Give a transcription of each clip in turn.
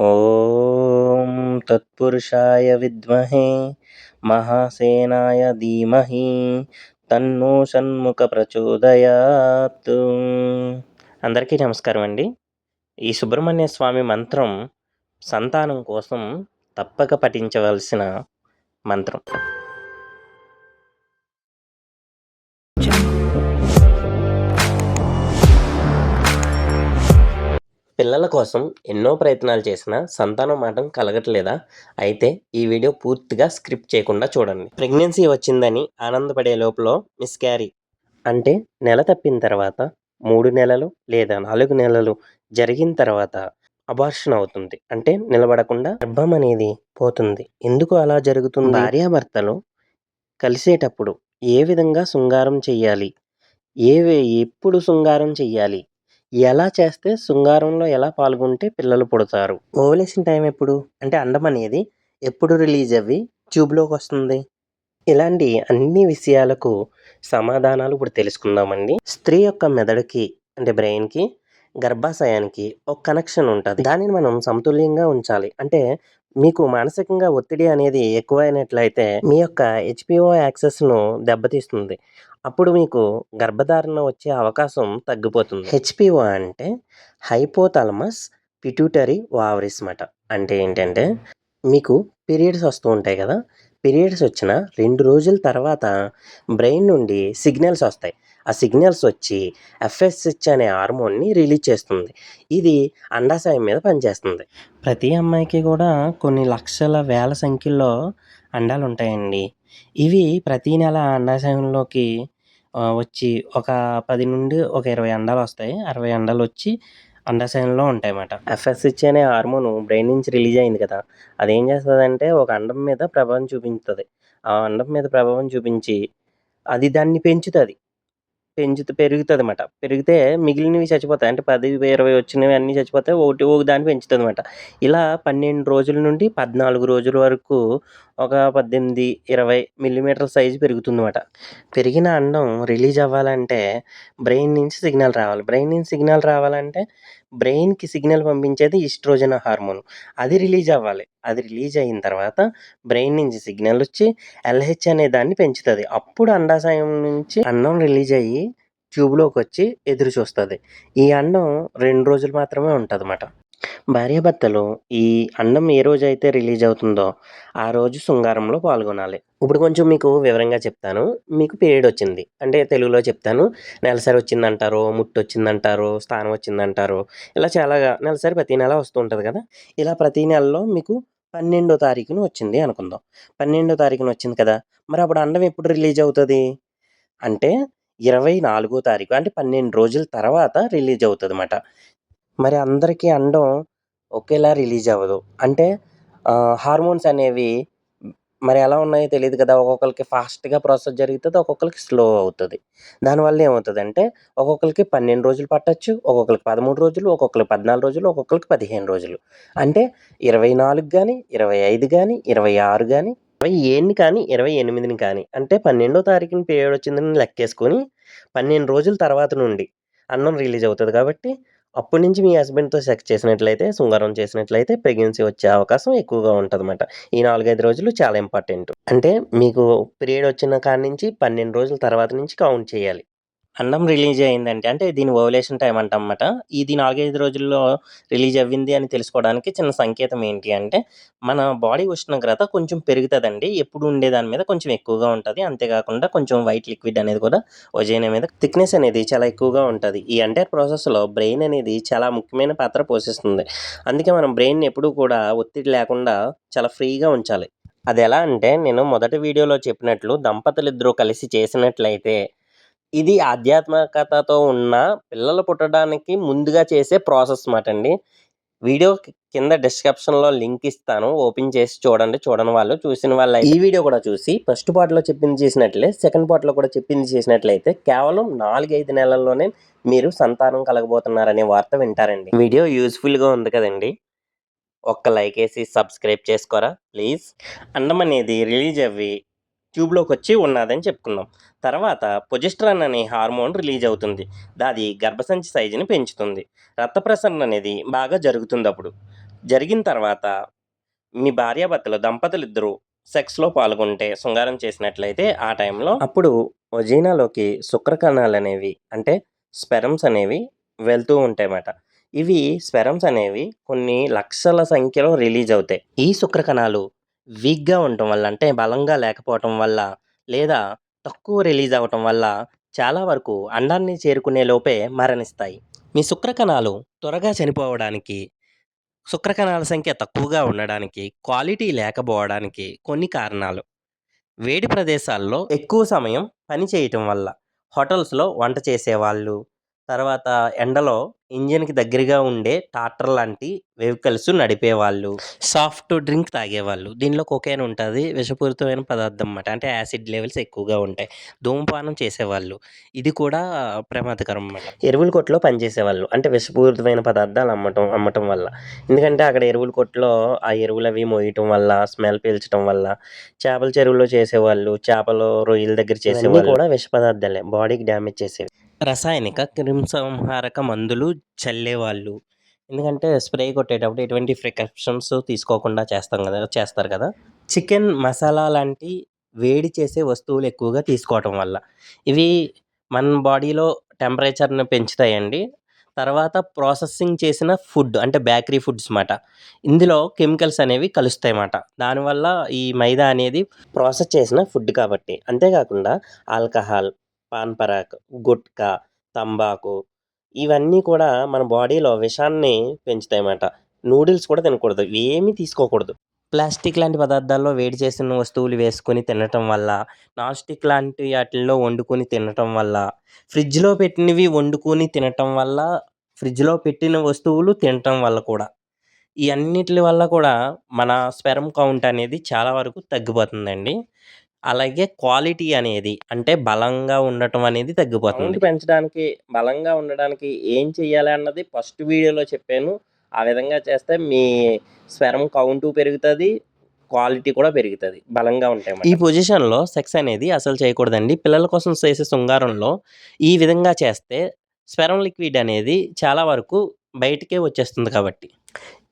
ఓం తత్పురుషాయ విద్మహే మహాసేనాయ ధీమహి తన్నో షణ్ముఖ ప్రచోదయాత్. అందరికీ నమస్కారం అండి. ఈ సుబ్రహ్మణ్య స్వామి మంత్రం సంతానం కోసం తప్పక పఠించవలసిన మంత్రం. పిల్లల కోసం ఎన్నో ప్రయత్నాలు చేసినా సంతానం మాటం కలగట్లేదా? అయితే ఈ వీడియో పూర్తిగా స్క్రిప్ట్ చేయకుండా చూడండి. ప్రెగ్నెన్సీ వచ్చిందని ఆనందపడే లోపల మిస్ క్యారీ. అంటే నెల తప్పిన తర్వాత మూడు నెలలు లేదా నాలుగు నెలలు జరిగిన తర్వాత అబార్షన్ అవుతుంది. అంటే నిలబడకుండా గర్భం అనేది పోతుంది. ఎందుకు అలా జరుగుతుంది? భార్యాభర్తలు కలిసేటప్పుడు ఏ విధంగా శృంగారం చెయ్యాలి? ఏ ఎప్పుడు శృంగారం చెయ్యాలి? ఎలా చేస్తే శృంగారంలో ఎలా పాల్గొంటే పిల్లలు పుడతారు? ఓవలేషన్ టైం ఎప్పుడు? అంటే అండం అనేది ఎప్పుడు రిలీజ్ అవ్వి ట్యూబ్లోకి వస్తుంది. ఇలాంటి అన్ని విషయాలకు సమాధానాలు ఇప్పుడు తెలుసుకుందామండి. స్త్రీ యొక్క మెదడుకి అంటే బ్రెయిన్కి గర్భాశయానికి ఒక కనెక్షన్ ఉంటుంది. దానిని మనం సమతుల్యంగా ఉంచాలి. అంటే మీకు మానసికంగా ఒత్తిడి అనేది ఎక్కువైనట్లయితే మీ యొక్క హెచ్పిఓ యాక్సెస్ను దెబ్బతీస్తుంది. అప్పుడు మీకు గర్భధారణ వచ్చే అవకాశం తగ్గిపోతుంది. హెచ్పిఓ అంటే హైపోథాలమస్ పిట్యూటరీ వావరిస్ మాట. అంటే ఏంటంటే మీకు పీరియడ్స్ వస్తూ ఉంటాయి కదా పీరియడ్స్ వచ్చిన రెండు రోజుల తర్వాత బ్రెయిన్ నుండి సిగ్నల్స్ వస్తాయి. ఆ సిగ్నల్స్ వచ్చి ఎఫ్ఎస్హెచ్ అనే హార్మోన్ని రిలీజ్ చేస్తుంది. ఇది అండాశయం మీద పనిచేస్తుంది. ప్రతి అమ్మాయికి కూడా కొన్ని లక్షల వేల సంఖ్యలో అండాలు ఉంటాయండి ఇవి ప్రతి నెల అండాశయంలోకి వచ్చి ఒక పది నుండి ఒక ఇరవై అండాలు వస్తాయి. అరవై అండాలు వచ్చి అండాశయంలో ఉంటాయన్నమాట. ఎఫ్ఎస్హెచ్ అనే హార్మోన్ బ్రెయిన్ నుంచి రిలీజ్ అయింది కదా అదేం చేస్తుందంటే ఒక అండం మీద ప్రభావం చూపించుతుంది ఆ అండం మీద ప్రభావం చూపించి అది దాన్ని పెంచుతుంది. పెంచుతూ పెరుగుతుంది అనమాట పెరిగితే మిగిలినవి చచ్చిపోతాయి. అంటే పది ఇరవై వచ్చినవి అన్నీ చచ్చిపోతాయి ఒకటి ఒక దాన్ని పెంచుతుంది అనమాట ఇలా పన్నెండు రోజుల నుండి పద్నాలుగు రోజుల వరకు ఒక పద్దెనిమిది ఇరవై మిల్లీమీటర్ సైజు పెరుగుతుందన్నమాట. పెరిగిన అండం రిలీజ్ అవ్వాలంటే బ్రెయిన్ నుంచి సిగ్నల్ రావాలి. బ్రెయిన్ నుంచి సిగ్నల్ రావాలంటే బ్రెయిన్కి సిగ్నల్ పంపించేది ఈస్ట్రోజన్ హార్మోన్. అది రిలీజ్ అవ్వాలి. అది రిలీజ్ అయిన తర్వాత బ్రెయిన్ నుంచి సిగ్నల్ వచ్చి ఎల్హెచ్ అనే దాన్ని పెంచుతుంది. అప్పుడు అండాశయం నుంచి అన్నం రిలీజ్ అయ్యి ట్యూబ్లోకి వచ్చి ఎదురు చూస్తుంది. ఈ అండం రెండు రోజులు మాత్రమే ఉంటుంది అన్నమాట భార్యాభర్తలు ఈ అన్నం ఏ రోజు అయితే రిలీజ్ అవుతుందో ఆ రోజు శృంగారంలో పాల్గొనాలి. ఇప్పుడు కొంచెం మీకు వివరంగా చెప్తాను. మీకు పీరియడ్ వచ్చింది. అంటే తెలుగులో చెప్తాను. నెలసరి వచ్చిందంటారు ముట్టు వచ్చిందంటారు స్థానం వచ్చిందంటారు. ఇలా చాలా నెలసరి ప్రతి నెల వస్తూ ఉంటుంది కదా? ఇలా ప్రతి నెలలో మీకు పన్నెండో తారీఖున వచ్చింది అనుకుందాం. పన్నెండో తారీఖున వచ్చింది కదా? మరి అప్పుడు అండం ఎప్పుడు రిలీజ్ అవుతుంది? అంటే ఇరవై నాలుగో తారీఖు అంటే పన్నెండు రోజుల తర్వాత రిలీజ్ అవుతుంది అన్నమాట. మరి అందరికీ అండం ఒకేలా రిలీజ్ అవ్వదు. అంటే హార్మోన్స్ అనేవి మరి ఎలా ఉన్నాయో తెలియదు కదా ఒక్కొక్కరికి ఫాస్ట్గా ప్రాసెస్ జరుగుతుంది ఒక్కొక్కరికి స్లో అవుతుంది. దానివల్ల ఏమవుతుంది అంటే ఒక్కొక్కరికి పన్నెండు రోజులు పట్టచ్చు ఒక్కొక్కరికి పదమూడు రోజులు ఒక్కొక్కరికి పద్నాలుగు రోజులు ఒక్కొక్కరికి పదిహేను రోజులు. అంటే ఇరవై నాలుగు కానీ ఇరవై ఐదు కానీ ఇరవై ఆరు కానీ ఇరవై ఏడుని కానీ ఇరవై ఎనిమిదిని కానీ అంటే పన్నెండో తారీఖున పీరియడ్ వచ్చిందని లెక్కేసుకొని పన్నెండు రోజుల తర్వాత నుండి అన్నం రిలీజ్ అవుతుంది కాబట్టి అప్పటి నుంచి మీ హస్బెండ్తో సెక్స్ చేసినట్లయితే శృంగారం చేసినట్లయితే ప్రెగ్నెన్సీ వచ్చే అవకాశం ఎక్కువగా ఉంటుందన్నమాట. ఈ నాలుగైదు రోజులు చాలా ఇంపార్టెంట్. అంటే మీకు పీరియడ్ వచ్చిన కాడి నుంచి పన్నెండు రోజుల తర్వాత నుంచి కౌంట్ చేయాలి. అండం రిలీజ్ అయిందంటే అంటే దీని ఓవలేషన్ టైం అంటమాట ఇది నాలుగైదు రోజుల్లో రిలీజ్ అవ్వింది అని తెలుసుకోవడానికి చిన్న సంకేతం ఏంటి అంటే మన బాడీ ఉష్ణోగ్రత కొంచెం పెరుగుతుందండి. ఎప్పుడు ఉండే దాని మీద కొంచెం ఎక్కువగా ఉంటుంది. అంతేకాకుండా కొంచెం వైట్ లిక్విడ్ అనేది కూడా వజైన మీద థిక్నెస్ అనేది చాలా ఎక్కువగా ఉంటుంది. ఈ ఎంటైర్ ప్రాసెస్లో బ్రెయిన్ అనేది చాలా ముఖ్యమైన పాత్ర పోషిస్తుంది. అందుకే మనం బ్రెయిన్ ఎప్పుడూ కూడా ఒత్తిడి లేకుండా చాలా ఫ్రీగా ఉంచాలి. అది ఎలా అంటే నేను మొదటి వీడియోలో చెప్పినట్లు దంపతులు ఇద్దరు కలిసి చేసినట్లయితే ఇది ఆధ్యాత్మికతతో ఉన్న పిల్లలు పుట్టడానికి ముందుగా చేసే ప్రాసెస్ మాట అండి. వీడియో కింద డిస్క్రిప్షన్లో లింక్ ఇస్తాను. ఓపెన్ చేసి చూడండి. చూడని వాళ్ళు చూసిన వాళ్ళు ఈ వీడియో కూడా చూసి ఫస్ట్ పార్ట్లో చెప్పింది చేసినట్లే సెకండ్ పార్ట్లో కూడా చెప్పింది చేసినట్లయితే కేవలం నాలుగైదు నెలల్లోనే మీరు సంతానం కలగబోతున్నారనే వార్త వింటారండి. వీడియో యూస్ఫుల్గా ఉంది కదండి. ఒక్క లైక్ వేసి సబ్స్క్రైబ్ చేసుకోరా ప్లీజ్? అండం అనేది రిలీజ్ అవ్వి ట్యూబ్లోకి వచ్చి ఉన్నదని చెప్పుకుందాం. తర్వాత పొజిస్ట్రాన్ అనే హార్మోన్ రిలీజ్ అవుతుంది. దాది గర్భసంచి సైజుని పెంచుతుంది. రక్త ప్రసరణ అనేది బాగా జరుగుతుంది అప్పుడు జరిగిన తర్వాత మీ భార్యాభర్తలు దంపతులు ఇద్దరు సెక్స్లో పాల్గొంటే శృంగారం చేసినట్లయితే ఆ టైంలో అప్పుడు వజీనాలోకి శుక్రకణాలు అనేవి అంటే స్పెరమ్స్ అనేవి వెళ్తూ ఉంటాయన్నమాట. ఇవి స్పెరమ్స్ అనేవి కొన్ని లక్షల సంఖ్యలో రిలీజ్ అవుతాయి. ఈ శుక్రకణాలు వీక్గా ఉండటం వల్ల అంటే బలంగా లేకపోవటం వల్ల లేదా తక్కువ రిలీజ్ అవ్వటం వల్ల చాలా వరకు అండాన్ని చేరుకునే లోపే మరణిస్తాయి. మీ శుక్రకణాలు త్వరగా చనిపోవడానికి శుక్రకణాల సంఖ్య తక్కువగా ఉండడానికి క్వాలిటీ లేకపోవడానికి కొన్ని కారణాలు. వేడి ప్రదేశాల్లో ఎక్కువ సమయం పని చేయటం వల్ల హోటల్స్లో వంట చేసేవాళ్ళు తర్వాత ఎండలో ఇంజిన్కి దగ్గరగా ఉండే టాటర్ లాంటి వెహికల్స్ నడిపేవాళ్ళు. సాఫ్ట్ డ్రింక్ తాగేవాళ్ళు. దీనిలో కొకైన్ ఉంటుంది. విషపూరితమైన పదార్థం అన్నమాట. అంటే యాసిడ్ లెవెల్స్ ఎక్కువగా ఉంటాయి. ధూమపానం చేసేవాళ్ళు. ఇది కూడా ప్రమాదకరం అన్నమాట. ఎరువుల కొట్లో పనిచేసేవాళ్ళు. అంటే విషపూరితమైన పదార్థాలు అమ్మటం అమ్మటం వల్ల. ఎందుకంటే అక్కడ ఎరువుల కొట్లో ఆ ఎరువులు అవి మోయటం వల్ల స్మెల్ పీల్చడం వల్ల చేపల చెరువులో చేసేవాళ్ళు చేపలు రొయ్యల దగ్గర చేసేవాళ్ళు. కూడా విష పదార్థాలే. బాడీకి డ్యామేజ్ చేసేవి. రసాయనిక క్రిమిసంహారక మందులు చల్లేవాళ్ళు. ఎందుకంటే స్ప్రే కొట్టేటప్పుడు ఎటువంటి ప్రికాషన్స్ తీసుకోకుండా చేస్తాం కదా చేస్తారు కదా. చికెన్ మసాలా లాంటి వేడి చేసే వస్తువులు ఎక్కువగా తీసుకోవటం వల్ల. ఇవి మన బాడీలో టెంపరేచర్ని పెంచుతాయండి. తర్వాత ప్రాసెసింగ్ చేసిన ఫుడ్ అంటే బేకరీ ఫుడ్స్ మాట. ఇందులో కెమికల్స్ అనేవి కలుస్తాయి అన్నమాట దానివల్ల ఈ మైదా అనేది ప్రాసెస్ చేసిన ఫుడ్ కాబట్టి. అంతేకాకుండా ఆల్కహాల్ పాన్ పరాక్ గుట్కా తంబాకు ఇవన్నీ కూడా మన బాడీలో విషాన్ని పెంచుతాయన్నమాట. నూడిల్స్ కూడా తినకూడదు ఏమీ తీసుకోకూడదు. ప్లాస్టిక్ లాంటి పదార్థాల్లో వేడి చేసిన వస్తువులు వేసుకొని తినటం వల్ల నాన్ స్టిక్ లాంటి వాటిల్లో వండుకొని తినటం వల్ల ఫ్రిడ్జ్లో పెట్టినవి వండుకొని తినటం వల్ల ఫ్రిడ్జ్లో పెట్టిన వస్తువులు తినటం వల్ల కూడా. ఈ అన్నిటి వల్ల కూడా మన స్పెరం కౌంట్ అనేది చాలా వరకు తగ్గిపోతుందండి. అలాగే క్వాలిటీ అనేది అంటే బలంగా ఉండటం అనేది తగ్గిపోతుంది. పెంచడానికి బలంగా ఉండడానికి ఏం చేయాలి అన్నది ఫస్ట్ వీడియోలో చెప్పాను. ఆ విధంగా చేస్తే మీ స్వరం కౌంటు పెరుగుతుంది క్వాలిటీ కూడా పెరుగుతుంది. బలంగా ఉంటాయి ఈ పొజిషన్లో సెక్స్ అనేది అసలు చేయకూడదండి. పిల్లల కోసం చేసే శృంగారంలో ఈ విధంగా చేస్తే స్పెరం లిక్విడ్ అనేది చాలా వరకు బయటికే వచ్చేస్తుంది కాబట్టి.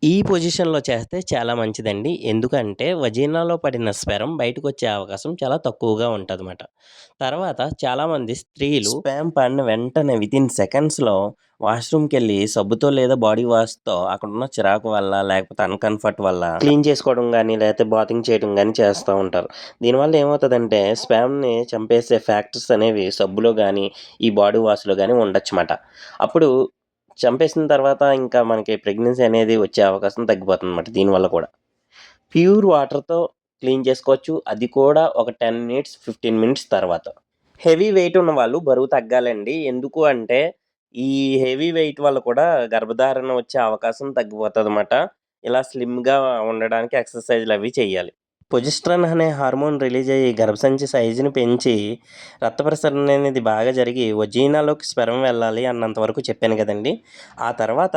ఈ పొజిషన్లో చేస్తే చాలా మంచిదండి. ఎందుకంటే వజీనాలో పడిన స్పెరం బయటకు వచ్చే అవకాశం చాలా తక్కువగా ఉంటుందన్నమాట. తర్వాత చాలామంది స్త్రీలు స్పామ్ పడిన వెంటనే వితిన్ సెకండ్స్లో వాష్రూమ్కి వెళ్ళి సబ్బుతో లేదా బాడీ వాష్తో అక్కడ ఉన్న చిరాకు వల్ల లేకపోతే అన్కంఫర్ట్ వల్ల క్లీన్ చేసుకోవడం కానీ లేకపోతే బాతింగ్ చేయడం కానీ చేస్తూ ఉంటారు. దీనివల్ల ఏమవుతుందంటే స్పామ్ని చంపేసే ఫ్యాక్టర్స్ అనేవి సబ్బులో కానీ ఈ బాడీ వాష్లో కానీ ఉండొచ్చన్నమాట. అప్పుడు చంపేసిన తర్వాత ఇంకా మనకి ప్రెగ్నెన్సీ అనేది వచ్చే అవకాశం తగ్గిపోతుంది అనమాట దీనివల్ల కూడా. ప్యూర్ వాటర్తో క్లీన్ చేసుకోవచ్చు. అది కూడా ఒక టెన్ మినిట్స్ ఫిఫ్టీన్ మినిట్స్ తర్వాత. హెవీ వెయిట్ ఉన్న వాళ్ళు బరువు తగ్గాలండి. ఎందుకు అంటే ఈ హెవీ వెయిట్ వల్ల కూడా గర్భధారణ వచ్చే అవకాశం తగ్గిపోతుంది అనమాట ఇలా స్లిమ్గా ఉండడానికి ఎక్సర్సైజ్లు అవి చేయాలి. పొజిస్ట్రన్ అనే హార్మోన్ రిలీజ్ అయ్యి గర్భసంచి సైజుని పెంచి రక్త ప్రసరణ అనేది బాగా జరిగి వజీనాలోకి స్పెరం వెళ్ళాలి అన్నంత వరకు చెప్పాను కదండి. ఆ తర్వాత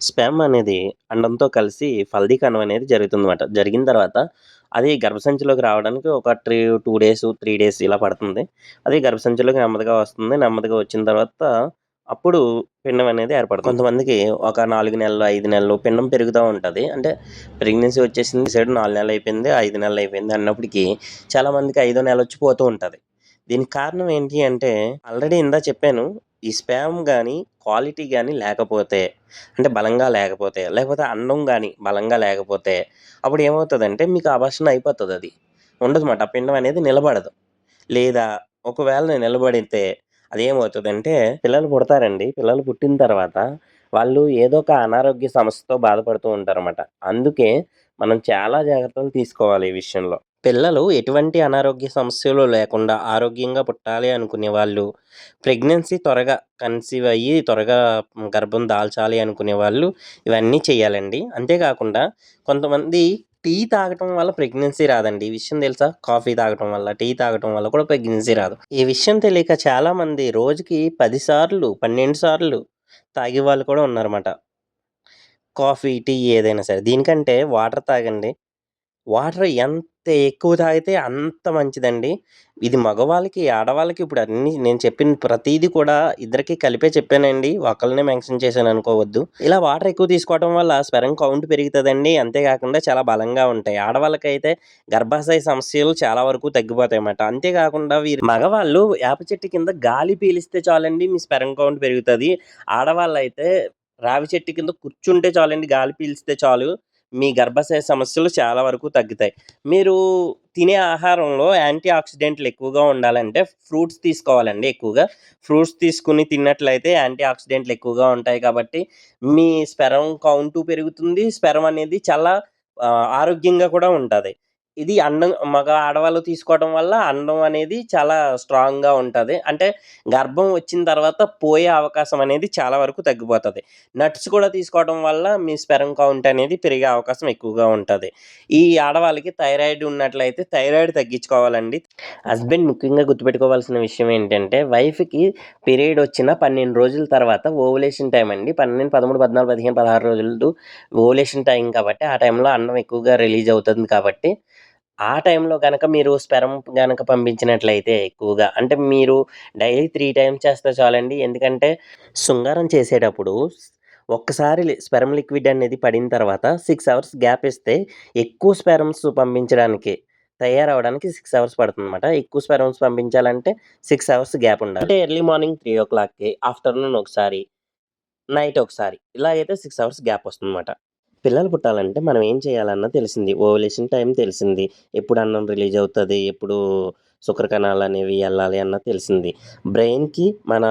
స్పెమ్ అనేది అండంతో కలిసి ఫల్దీకణం అనేది జరుగుతుందన్నమాట. జరిగిన తర్వాత అది గర్భసంచిలోకి రావడానికి ఒక three two days three days ఇలా పడుతుంది. అది గర్భసంచిలోకి నెమ్మదిగా వస్తుంది. నెమ్మదిగా వచ్చిన తర్వాత అప్పుడు పిండం అనేది ఏర్పడుతుంది. కొంతమందికి ఒక నాలుగు నెలలు ఐదు నెలలు పిండం పెరుగుతూ ఉంటుంది. అంటే ప్రెగ్నెన్సీ వచ్చేసింది సైడ్ నాలుగు నెలలు అయిపోయింది ఐదు నెలలు అయిపోయింది అన్నప్పటికీ చాలామందికి ఐదో నెల వచ్చి పోతూ ఉంటుంది. దీనికి కారణం ఏంటి అంటే ఆల్రెడీ ఇందా చెప్పాను ఈ స్పామ్ కానీ క్వాలిటీ కానీ లేకపోతే అంటే బలంగా లేకపోతే లేకపోతే అన్నం కానీ బలంగా లేకపోతే అప్పుడు ఏమవుతుందంటే మీకు అభర్షణ అయిపోతుంది అది. ఉండదు మాట ఆ పిండం అనేది నిలబడదు. లేదా ఒకవేళ నిలబడితే అదేమవుతుందంటే పిల్లలు పుడతారండి. పిల్లలు పుట్టిన తర్వాత వాళ్ళు ఏదో ఒక అనారోగ్య సమస్యతో బాధపడుతూ ఉంటారన్నమాట. అందుకే మనం చాలా జాగ్రత్తలు తీసుకోవాలి ఈ విషయంలో. పిల్లలు ఎటువంటి అనారోగ్య సమస్యలు లేకుండా ఆరోగ్యంగా పుట్టాలి అనుకునే వాళ్ళు ప్రెగ్నెన్సీ త్వరగా కన్సీవ్ అయ్యి త్వరగా గర్భం దాల్చాలి అనుకునే వాళ్ళు ఇవన్నీ చేయాలండి. అంతేకాకుండా కొంతమంది టీ తాగటం వల్ల ప్రెగ్నెన్సీ రాదండి. ఈ విషయం తెలుసా? కాఫీ తాగటం వల్ల టీ తాగటం వల్ల కూడా ప్రెగ్నెన్సీ రాదు. ఈ విషయం తెలియక చాలామంది రోజుకి పది సార్లు పన్నెండు సార్లు తాగే వాళ్ళు కూడా ఉన్నారన్నమాట. కాఫీ టీ ఏదైనా సరే. దీనికంటే వాటర్ తాగండి. వాటర్ ఎంత ఎక్కువ తాగితే అంత మంచిదండి. ఇది మగవాళ్ళకి, ఆడవాళ్ళకి ఇప్పుడు అన్ని నేను చెప్పిన ప్రతీది కూడా ఇద్దరికి కలిపే చెప్పానండి. ఒకళ్ళనే మెన్షన్ చేశాను అనుకోవద్దు ఇలా వాటర్ ఎక్కువ తీసుకోవడం వల్ల స్పెరం కౌంట్ పెరుగుతుందండి అంతే కాకుండా చాలా బలంగా ఉంటాయి. ఆడవాళ్ళకైతే గర్భాశయ సమస్యలు చాలా వరకు తగ్గిపోతాయి అన్నమాట అంతేకాకుండా వీరు మగవాళ్ళు వేప చెట్టు కింద గాలి పీలిస్తే చాలండి మీ స్పెరం కౌంట్ పెరుగుతది. ఆడవాళ్ళైతే రావి చెట్టు కింద కూర్చుంటే చాలండి గాలి పీల్స్తే చాలు. మీ గర్భాశయ సమస్యలు చాలా వరకు తగ్గుతాయి. మీరు తినే ఆహారంలో యాంటీ ఆక్సిడెంట్లు ఎక్కువగా ఉండాలంటే ఫ్రూట్స్ తీసుకోవాలండి ఎక్కువగా. ఫ్రూట్స్ తీసుకొని తిన్నట్లయితే యాంటీ ఆక్సిడెంట్లు ఎక్కువగా ఉంటాయి కాబట్టి మీ స్పెరం కౌంటు పెరుగుతుంది. స్పెరం అనేది చాలా ఆరోగ్యంగా కూడా ఉంటుంది ఇది అండం మగ ఆడవాళ్ళు తీసుకోవడం వల్ల అండం అనేది చాలా స్ట్రాంగ్‌గా ఉంటుంది అంటే గర్భం వచ్చిన తర్వాత పోయే అవకాశం అనేది చాలా వరకు తగ్గిపోతుంది నట్స్ కూడా తీసుకోవడం వల్ల మీ స్పెరం కౌంట్ అనేది పెరిగే అవకాశం ఎక్కువగా ఉంటుంది ఈ ఆడవాళ్ళకి థైరాయిడ్ ఉన్నట్లయితే థైరాయిడ్ తగ్గించుకోవాలండి. హస్బెండ్ ముఖ్యంగా గుర్తుపెట్టుకోవాల్సిన విషయం ఏంటంటే వైఫ్‌కి పీరియడ్ వచ్చిన 12 రోజుల తర్వాత ఓవులేషన్ టైం అండి. 12, 13, 14, 15, 16 రోజులు ఓవులేషన్ టైం కాబట్టి ఆ టైంలో అన్నం ఎక్కువగా రిలీజ్ అవుతుంది కాబట్టి ఆ టైంలో కనుక మీరు స్పెరం కనుక పంపించినట్లయితే ఎక్కువగా అంటే మీరు డైలీ త్రీ టైమ్స్ చేస్తే చాలండి. ఎందుకంటే శృంగారం చేసేటప్పుడు ఒక్కసారి స్పెరం లిక్విడ్ అనేది పడిన తర్వాత సిక్స్ అవర్స్ గ్యాప్ ఇస్తే ఎక్కువ స్పెరమ్స్ పంపించడానికి తయారవడానికి సిక్స్ అవర్స్ పడుతుందన్నమాట. ఎక్కువ స్పెరమ్స్ పంపించాలంటే సిక్స్ అవర్స్ గ్యాప్ ఉండాలి. అంటే ఎర్లీ మార్నింగ్ 3:00కి, ఆఫ్టర్‌నూన్ ఒకసారి, నైట్ ఒకసారి ఇలా అయితే సిక్స్ అవర్స్ గ్యాప్ వస్తుందన్నమాట. పిల్లలు పుట్టాలంటే మనం ఏం చేయాలన్నా తెలిసింది. ఓవలేషన్ టైం తెలిసింది. ఎప్పుడు అన్నం రిలీజ్ అవుతుంది ఎప్పుడు శుక్రకణాలు అనేవి వెళ్ళాలి అన్న తెలిసింది. బ్రెయిన్‌కి మన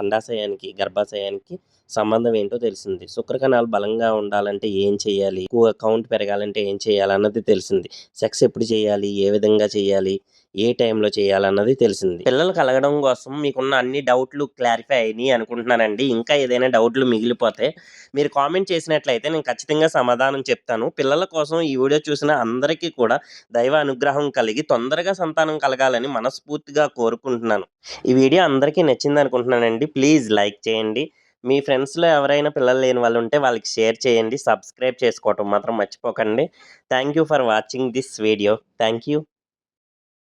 అండాశయానికి, గర్భాశయానికి సంబంధం ఏంటో తెలిసింది. శుక్రకణాలు బలంగా ఉండాలంటే ఏం చేయాలి? ఎక్కువ కౌంట్ పెరగాలంటే ఏం చేయాలి? అన్నది తెలిసింది. సెక్స్ ఎప్పుడు చేయాలి? ఏ విధంగా చేయాలి? ఏ టైంలో చేయాలన్నది తెలిసింది. పిల్లలు కలగడం కోసం మీకున్న అన్ని డౌట్లు క్లారిఫై అయినాయి అనుకుంటున్నానండి. ఇంకా ఏదైనా డౌట్లు మిగిలిపోతే మీరు కామెంట్ చేసినట్లయితే నేను ఖచ్చితంగా సమాధానం చెప్తాను. పిల్లల కోసం ఈ వీడియో చూసిన అందరికీ కూడా దైవ అనుగ్రహం కలిగి తొందరగా సంతానం కలగాలని మనస్ఫూర్తిగా కోరుకుంటున్నాను. ఈ వీడియో అందరికీ నచ్చింది అనుకుంటున్నానండి ప్లీజ్ లైక్ చేయండి. మీ ఫ్రెండ్స్‌లో ఎవరైనా పిల్లలు లేని వాళ్ళు ఉంటే వాళ్ళకి షేర్ చేయండి. సబ్స్క్రైబ్ చేసుకోవటం మాత్రం మర్చిపోకండి. Thank you for watching this video. Thank you.